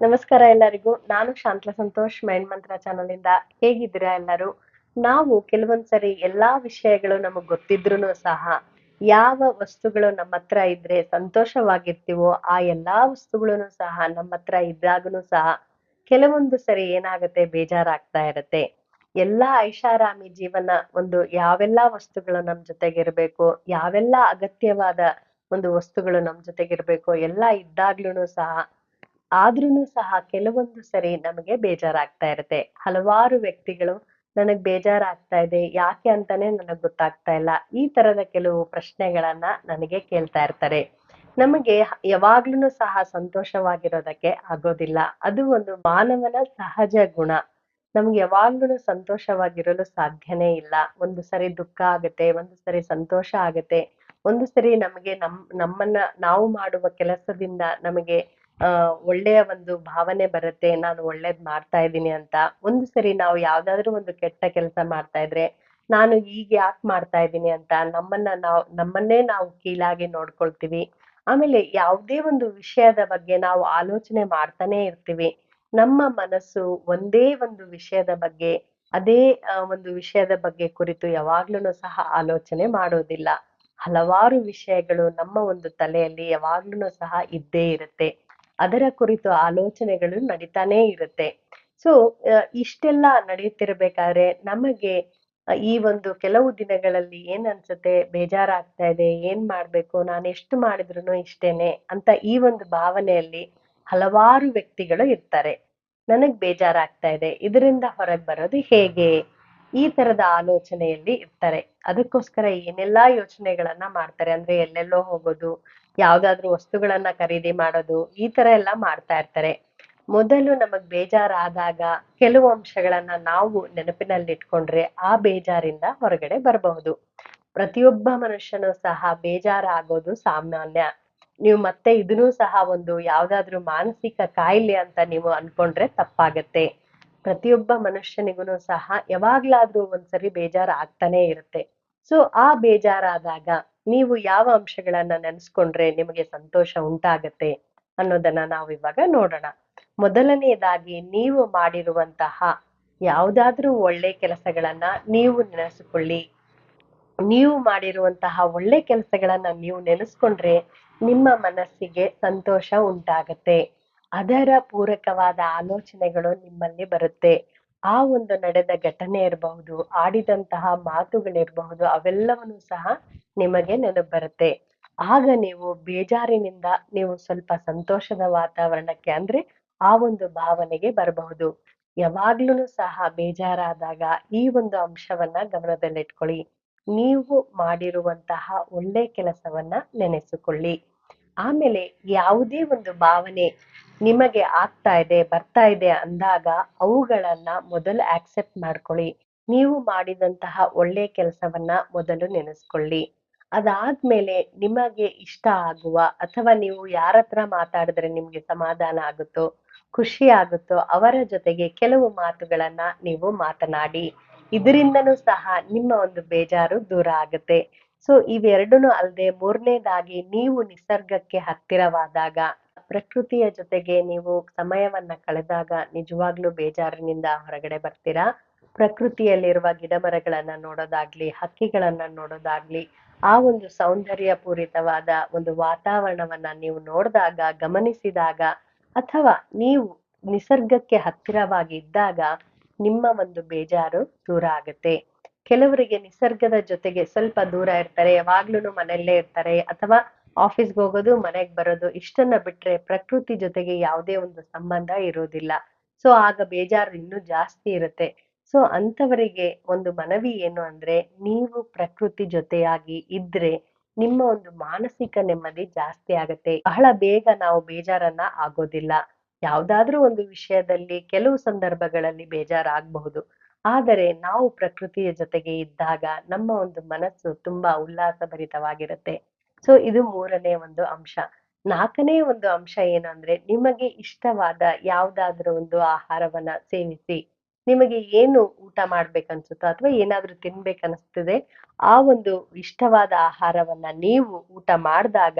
ನಮಸ್ಕಾರ ಎಲ್ಲರಿಗೂ. ನಾನು ಶಾಂತಲ ಸಂತೋಷ್ ಮೈಂಡ್ ಮಂತ್ರ ಚಾನಲ್ ಇಂದ ಹೇಗಿದ್ದೀರಾ ಎಲ್ಲರೂ? ನಾವು ಕೆಲವೊಂದ್ಸರಿ ಎಲ್ಲಾ ವಿಷಯಗಳು ನಮಗ್ ಗೊತ್ತಿದ್ರು ಸಹ ಯಾವ ವಸ್ತುಗಳು ನಮ್ಮ ಹತ್ರ ಇದ್ರೆ ಸಂತೋಷವಾಗಿರ್ತೀವೋ ಆ ಎಲ್ಲಾ ವಸ್ತುಗಳನ್ನು ಸಹ ನಮ್ಮ ಹತ್ರ ಇದ್ದಾಗನು ಸಹ ಕೆಲವೊಂದು ಸರಿ ಏನಾಗುತ್ತೆ, ಬೇಜಾರಾಗ್ತಾ ಇರತ್ತೆ. ಎಲ್ಲಾ ಐಷಾರಾಮಿ ಜೀವನ ಒಂದು ಯಾವೆಲ್ಲಾ ವಸ್ತುಗಳು ನಮ್ ಜೊತೆಗಿರ್ಬೇಕು, ಯಾವೆಲ್ಲಾ ಅಗತ್ಯವಾದ ಒಂದು ವಸ್ತುಗಳು ನಮ್ ಜೊತೆಗಿರ್ಬೇಕು, ಎಲ್ಲಾ ಇದ್ದಾಗ್ಲೂನು ಸಹ ಆದ್ರೂನು ಸಹ ಕೆಲವೊಂದು ಸರಿ ನಮಗೆ ಬೇಜಾರಾಗ್ತಾ ಇರುತ್ತೆ. ಹಲವಾರು ವ್ಯಕ್ತಿಗಳು ನನಗ್ ಬೇಜಾರಾಗ್ತಾ ಇದೆ, ಯಾಕೆ ಅಂತಾನೆ ನನಗ್ ಗೊತ್ತಾಗ್ತಾ ಇಲ್ಲ. ಈ ತರದ ಕೆಲವು ಪ್ರಶ್ನೆಗಳನ್ನ ನನಗೆ ಕೇಳ್ತಾ ಇರ್ತಾರೆ. ನಮಗೆ ಯಾವಾಗ್ಲೂ ಸಹ ಸಂತೋಷವಾಗಿರೋದಕ್ಕೆ ಆಗೋದಿಲ್ಲ. ಅದು ಒಂದು ಮಾನವನ ಸಹಜ ಗುಣ. ನಮ್ಗೆ ಯಾವಾಗ್ಲೂ ಸಂತೋಷವಾಗಿರಲು ಸಾಧ್ಯನೇ ಇಲ್ಲ. ಒಂದು ಸರಿ ದುಃಖ ಆಗುತ್ತೆ, ಒಂದು ಸರಿ ಸಂತೋಷ ಆಗುತ್ತೆ, ಒಂದು ಸರಿ ನಮಗೆ ನಮ್, ನಮ್ಮನ್ನ ನಾವು ಮಾಡುವ ಕೆಲಸದಿಂದ ನಮಗೆ ಒಳ್ಳೆಯ ಒಂದು ಭಾವನೆ ಬರುತ್ತೆ, ನಾನು ಒಳ್ಳೇದ್ ಮಾಡ್ತಾ ಇದ್ದೀನಿ ಅಂತ. ಒಂದು ಸರಿ ನಾವು ಯಾವ್ದಾದ್ರು ಒಂದು ಕೆಟ್ಟ ಕೆಲಸ ಮಾಡ್ತಾ ಇದ್ರೆ, ನಾನು ಈಗ ಯಾಕೆ ಮಾಡ್ತಾ ಇದ್ದೀನಿ ಅಂತ ನಮ್ಮನ್ನ ನಾವು, ನಮ್ಮನ್ನೇ ನಾವು ಕೀಳಾಗಿ ನೋಡ್ಕೊಳ್ತೀವಿ. ಆಮೇಲೆ ಯಾವುದೇ ಒಂದು ವಿಷಯದ ಬಗ್ಗೆ ನಾವು ಆಲೋಚನೆ ಮಾಡ್ತಾನೆ ಇರ್ತೀವಿ. ನಮ್ಮ ಮನಸ್ಸು ಒಂದೇ ಒಂದು ವಿಷಯದ ಬಗ್ಗೆ, ಅದೇ ಒಂದು ವಿಷಯದ ಬಗ್ಗೆ ಕುರಿತು ಯಾವಾಗ್ಲೂ ಸಹ ಆಲೋಚನೆ ಮಾಡೋದಿಲ್ಲ. ಹಲವಾರು ವಿಷಯಗಳು ನಮ್ಮ ಒಂದು ತಲೆಯಲ್ಲಿ ಯಾವಾಗ್ಲೂ ಸಹ ಇದ್ದೇ ಇರುತ್ತೆ. ಅದರ ಕುರಿತು ಆಲೋಚನೆಗಳು ನಡೀತಾನೇ ಇರುತ್ತೆ. ಸೊ ಇಷ್ಟೆಲ್ಲ ನಡೆಯುತ್ತಿರಬೇಕಾದ್ರೆ ನಮಗೆ ಈ ಒಂದು ಕೆಲವು ದಿನಗಳಲ್ಲಿ ಏನ್ ಅನ್ಸುತ್ತೆ? ಬೇಜಾರಾಗ್ತಾ ಇದೆ, ಏನ್ ಮಾಡ್ಬೇಕು? ನಾನು ಎಷ್ಟು ಮಾಡಿದ್ರು ಇಷ್ಟೇನೆ ಅಂತ ಈ ಒಂದು ಭಾವನೆಯಲ್ಲಿ ಹಲವಾರು ವ್ಯಕ್ತಿಗಳು ಇರ್ತಾರೆ. ನನಗ್ ಬೇಜಾರಾಗ್ತಾ ಇದೆ, ಇದರಿಂದ ಹೊರಗೆ ಬರೋದು ಹೇಗೆ? ಈ ತರದ ಆಲೋಚನೆಯಲ್ಲಿ ಇರ್ತಾರೆ. ಅದಕ್ಕೋಸ್ಕರ ಏನೆಲ್ಲಾ ಯೋಚನೆಗಳನ್ನ ಮಾಡ್ತಾರೆ? ಅಂದ್ರೆ ಎಲ್ಲೆಲ್ಲೋ ಹೋಗೋದು ಯಾವ್ದಾದ್ರು ವಸ್ತುಗಳನ್ನ ಖರೀದಿ ಮಾಡೋದು, ಈ ತರ ಎಲ್ಲ ಮಾಡ್ತಾ ಇರ್ತಾರೆ. ಮೊದಲು ನಮಗ್ ಬೇಜಾರಾದಾಗ ಕೆಲವು ಅಂಶಗಳನ್ನ ನಾವು ನೆನಪಿನಲ್ಲಿ ಇಟ್ಕೊಂಡ್ರೆ ಆ ಬೇಜಾರಿಂದ ಹೊರಗಡೆ ಬರಬಹುದು. ಪ್ರತಿಯೊಬ್ಬ ಮನುಷ್ಯನು ಸಹ ಬೇಜಾರಾಗೋದು ಸಾಮಾನ್ಯ. ನೀವು ಮತ್ತೆ ಇದನ್ನೂ ಸಹ ಒಂದು ಯಾವ್ದಾದ್ರು ಮಾನಸಿಕ ಕಾಯಿಲೆ ಅಂತ ನೀವು ಅನ್ಕೊಂಡ್ರೆ ತಪ್ಪಾಗತ್ತೆ. ಪ್ರತಿಯೊಬ್ಬ ಮನುಷ್ಯನಿಗೂ ಸಹ ಯಾವಾಗ್ಲಾದ್ರೂ ಒಂದ್ಸರಿ ಬೇಜಾರ್ ಆಗ್ತಾನೆ ಇರುತ್ತೆ. ಸೊ ಆ ಬೇಜಾರಾದಾಗ ನೀವು ಯಾವ ಅಂಶಗಳನ್ನ ನೆನೆಸ್ಕೊಂಡ್ರೆ ನಿಮಗೆ ಸಂತೋಷ ಉಂಟಾಗತ್ತೆ ಅನ್ನೋದನ್ನ ನಾವು ಇವಾಗ ನೋಡೋಣ. ಮೊದಲನೆಯದಾಗಿ ನೀವು ಮಾಡಿರುವಂತಹ ಯಾವುದಾದ್ರೂ ಒಳ್ಳೆ ಕೆಲಸಗಳನ್ನ ನೀವು ನೆನೆಸಿಕೊಳ್ಳಿ. ನೀವು ಮಾಡಿರುವಂತಹ ಒಳ್ಳೆ ಕೆಲಸಗಳನ್ನ ನೀವು ನೆನೆಸ್ಕೊಂಡ್ರೆ ನಿಮ್ಮ ಮನಸ್ಸಿಗೆ ಸಂತೋಷ ಉಂಟಾಗತ್ತೆ. ಅದರ ಪೂರಕವಾದ ಆಲೋಚನೆಗಳು ನಿಮ್ಮಲ್ಲಿ ಬರುತ್ತೆ. ಆ ಒಂದು ನಡೆದ ಘಟನೆ ಇರಬಹುದು, ಆಡಿದಂತಹ ಮಾತುಗಳಿರಬಹುದು, ಅವೆಲ್ಲವನ್ನು ಸಹ ನಿಮಗೆ ನೆನಪು ಬರುತ್ತೆ. ಆಗ ನೀವು ಬೇಜಾರಿನಿಂದ ನೀವು ಸ್ವಲ್ಪ ಸಂತೋಷದ ವಾತಾವರಣಕ್ಕೆ ಅಂದ್ರೆ ಆ ಒಂದು ಭಾವನೆಗೆ ಬರಬಹುದು. ಯಾವಾಗ್ಲೂ ಸಹ ಬೇಜಾರಾದಾಗ ಈ ಒಂದು ಅಂಶವನ್ನ ಗಮನದಲ್ಲಿಟ್ಕೊಳ್ಳಿ. ನೀವು ಮಾಡಿರುವಂತಹ ಒಳ್ಳೆ ಕೆಲಸವನ್ನ ನೆನೆಸಿಕೊಳ್ಳಿ. ಆಮೇಲೆ ಯಾವುದೇ ಒಂದು ಭಾವನೆ ನಿಮಗೆ ಆಗ್ತಾ ಇದೆ, ಬರ್ತಾ ಇದೆ ಅಂದಾಗ ಅವುಗಳನ್ನ ಮೊದಲು ಆಕ್ಸೆಪ್ಟ್ ಮಾಡ್ಕೊಳ್ಳಿ. ನೀವು ಮಾಡಿದಂತಹ ಒಳ್ಳೆ ಕೆಲಸವನ್ನ ಮೊದಲು ನೆನೆಸ್ಕೊಳ್ಳಿ. ಅದಾದ್ಮೇಲೆ ನಿಮಗೆ ಇಷ್ಟ ಆಗುವ ಅಥವಾ ನೀವು ಯಾರ ಹತ್ರ ಮಾತಾಡಿದ್ರೆ ನಿಮ್ಗೆ ಸಮಾಧಾನ ಆಗುತ್ತೋ, ಖುಷಿ ಆಗುತ್ತೋ ಅವರ ಜೊತೆಗೆ ಕೆಲವು ಮಾತುಗಳನ್ನ ನೀವು ಮಾತನಾಡಿ. ಇದರಿಂದನೂ ಸಹ ನಿಮ್ಮ ಒಂದು ಬೇಜಾರು ದೂರ ಆಗುತ್ತೆ. ಸೊ ಇವೆರಡೂ ಅಲ್ಲದೆ ಮೂರನೇದಾಗಿ ನೀವು ನಿಸರ್ಗಕ್ಕೆ ಹತ್ತಿರವಾದಾಗ, ಪ್ರಕೃತಿಯ ಜೊತೆಗೆ ನೀವು ಸಮಯವನ್ನ ಕಳೆದಾಗ ನಿಜವಾಗ್ಲೂ ಬೇಜಾರಿನಿಂದ ಹೊರಗಡೆ ಬರ್ತೀರಾ? ಪ್ರಕೃತಿಯಲ್ಲಿರುವ ಗಿಡ ಮರಗಳನ್ನ ನೋಡೋದಾಗ್ಲಿ, ಹಕ್ಕಿಗಳನ್ನ ನೋಡೋದಾಗ್ಲಿ, ಆ ಒಂದು ಸೌಂದರ್ಯ ಪೂರಿತವಾದ ಒಂದು ವಾತಾವರಣವನ್ನ ನೀವು ನೋಡಿದಾಗ, ಗಮನಿಸಿದಾಗ, ಅಥವಾ ನೀವು ನಿಸರ್ಗಕ್ಕೆ ಹತ್ತಿರವಾಗಿ ಇದ್ದಾಗ ನಿಮ್ಮ ಒಂದು ಬೇಜಾರು ದೂರ ಆಗುತ್ತೆ. ಕೆಲವರಿಗೆ ನಿಸರ್ಗದ ಜೊತೆಗೆ ಸ್ವಲ್ಪ ದೂರ ಇರ್ತಾರೆ ಯಾವಾಗ್ಲೂ ಮನೆಯಲ್ಲೇ ಇರ್ತಾರೆ ಅಥವಾ ಆಫೀಸ್ಗೆ ಹೋಗೋದು, ಮನೆಗ್ ಬರೋದು, ಇಷ್ಟನ್ನ ಬಿಟ್ರೆ ಪ್ರಕೃತಿ ಜೊತೆಗೆ ಯಾವುದೇ ಒಂದು ಸಂಬಂಧ ಇರೋದಿಲ್ಲ ಸೊ ಆಗ ಬೇಜಾರು ಇನ್ನೂ ಜಾಸ್ತಿ ಇರುತ್ತೆ. ಸೊ ಅಂತವರಿಗೆ ಒಂದು ಮನವಿ ಏನು ಅಂದ್ರೆ, ನೀವು ಪ್ರಕೃತಿ ಜೊತೆಯಾಗಿ ಇದ್ರೆ ನಿಮ್ಮ ಒಂದು ಮಾನಸಿಕ ನೆಮ್ಮದಿ ಜಾಸ್ತಿ ಆಗತ್ತೆ. ಬಹಳ ಬೇಗ ನಾವು ಬೇಜಾರನ್ನ ಆಗೋದಿಲ್ಲ. ಯಾವ್ದಾದ್ರೂ ಒಂದು ವಿಷಯದಲ್ಲಿ ಕೆಲವು ಸಂದರ್ಭಗಳಲ್ಲಿ ಬೇಜಾರಾಗಬಹುದು. ಆದರೆ ನಾವು ಪ್ರಕೃತಿಯ ಜೊತೆಗೆ ಇದ್ದಾಗ ನಮ್ಮ ಒಂದು ಮನಸ್ಸು ತುಂಬಾ ಉಲ್ಲಾಸಭರಿತವಾಗಿರುತ್ತೆ. ಸೊ ಇದು ಮೂರನೇ ಒಂದು ಅಂಶ. ನಾಲ್ಕನೇ ಒಂದು ಅಂಶ ಏನು ಅಂದ್ರೆ ನಿಮಗೆ ಇಷ್ಟವಾದ ಯಾವ್ದಾದ್ರೂ ಒಂದು ಆಹಾರವನ್ನ ಸೇವಿಸಿ, ನಿಮಗೆ ಏನು ಊಟ ಮಾಡ್ಬೇಕನ್ಸುತ್ತೋ ಅಥವಾ ಏನಾದ್ರೂ ತಿನ್ಬೇಕನ್ನಿಸ್ತದೆ ಆ ಒಂದು ಇಷ್ಟವಾದ ಆಹಾರವನ್ನ ನೀವು ಊಟ ಮಾಡಿದಾಗ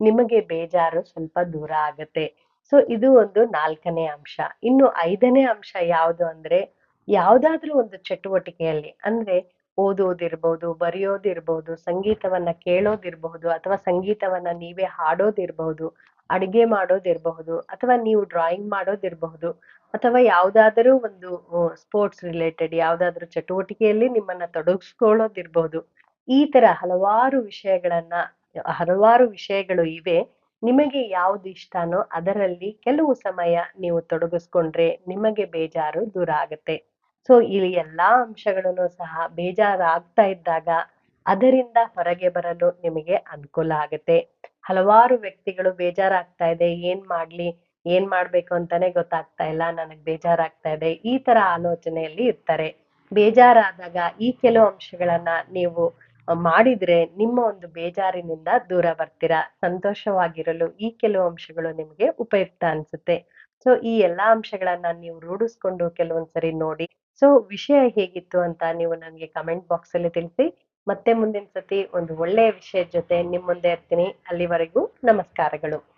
ನಿಮಗೆ ಬೇಜಾರು ಸ್ವಲ್ಪ ದೂರ ಆಗತ್ತೆ. ಸೊ ಇದು ಒಂದು ನಾಲ್ಕನೇ ಅಂಶ. ಇನ್ನು ಐದನೇ ಅಂಶ ಯಾವುದು ಅಂದ್ರೆ ಯಾವ್ದಾದ್ರೂ ಒಂದು ಚಟುವಟಿಕೆಯಲ್ಲಿ, ಅಂದ್ರೆ ಓದೋದಿರ್ಬೋದು, ಬರೆಯೋದಿರ್ಬೋದು, ಸಂಗೀತವನ್ನ ಕೇಳೋದಿರ್ಬಹುದು ಅಥವಾ ಸಂಗೀತವನ್ನ ನೀವೇ ಹಾಡೋದಿರ್ಬಹುದು ಅಡಿಗೆ ಮಾಡೋದಿರಬಹುದು ಅಥವಾ ನೀವು ಡ್ರಾಯಿಂಗ್ ಮಾಡೋದಿರಬಹುದು ಅಥವಾ ಯಾವುದಾದರೂ ಒಂದು ಸ್ಪೋರ್ಟ್ಸ್ ರಿಲೇಟೆಡ್ ಯಾವ್ದಾದ್ರು ಚಟುವಟಿಕೆಯಲ್ಲಿ ನಿಮ್ಮನ್ನ ತೊಡಗಿಸ್ಕೊಳ್ಳೋದಿರ್ಬಹುದು ಈ ತರ ಹಲವಾರು ವಿಷಯಗಳನ್ನ, ಹಲವಾರು ವಿಷಯಗಳು ಇವೆ. ನಿಮಗೆ ಯಾವ್ದು ಇಷ್ಟನೋ ಅದರಲ್ಲಿ ಕೆಲವು ಸಮಯ ನೀವು ತೊಡಗಿಸ್ಕೊಂಡ್ರೆ ನಿಮಗೆ ಬೇಜಾರು ದೂರ ಆಗತ್ತೆ. ಸೊ ಇಲ್ಲಿ ಎಲ್ಲಾ ಅಂಶಗಳನ್ನು ಸಹ ಬೇಜಾರಾಗ್ತಾ ಇದ್ದಾಗ ಅದರಿಂದ ಹೊರಗೆ ಬರಲು ನಿಮಗೆ ಅನುಕೂಲ ಆಗುತ್ತೆ. ಹಲವಾರು ವ್ಯಕ್ತಿಗಳು ಬೇಜಾರಾಗ್ತಾ ಇದೆ, ಏನ್ ಮಾಡ್ಲಿ, ಏನ್ ಮಾಡ್ಬೇಕು ಅಂತಾನೆ ಗೊತ್ತಾಗ್ತಾ ಇಲ್ಲ, ನನಗ್ ಬೇಜಾರಾಗ್ತಾ ಇದೆ, ಈ ತರ ಆಲೋಚನೆಯಲ್ಲಿ ಇರ್ತಾರೆ. ಬೇಜಾರಾದಾಗ ಈ ಕೆಲವು ಅಂಶಗಳನ್ನ ನೀವು ಮಾಡಿದ್ರೆ ನಿಮ್ಮ ಒಂದು ಬೇಜಾರಿನಿಂದ ದೂರ ಬರ್ತೀರಾ? ಸಂತೋಷವಾಗಿರಲು ಈ ಕೆಲವು ಅಂಶಗಳು ನಿಮ್ಗೆ ಉಪಯುಕ್ತ ಅನ್ಸುತ್ತೆ. ಸೊ ಈ ಎಲ್ಲಾ ಅಂಶಗಳನ್ನ ನೀವು ರೂಢಿಸ್ಕೊಂಡು ಕೆಲವೊಂದ್ಸರಿ ನೋಡಿ ಸೊ ವಿಷಯ ಹೇಗಿತ್ತು ಅಂತ ನೀವು ನನಗೆ ಕಮೆಂಟ್ ಬಾಕ್ಸ್ ಅಲ್ಲಿ ತಿಳಿಸಿ. ಮತ್ತೆ ಮುಂದಿನ ಸತಿ ಒಂದು ಒಳ್ಳೆಯ ವಿಷಯದ ಜೊತೆ ನಿಮ್ಮ ಮುಂದೆ ಇರ್ತೀನಿ. ಅಲ್ಲಿವರೆಗೂ ನಮಸ್ಕಾರಗಳು.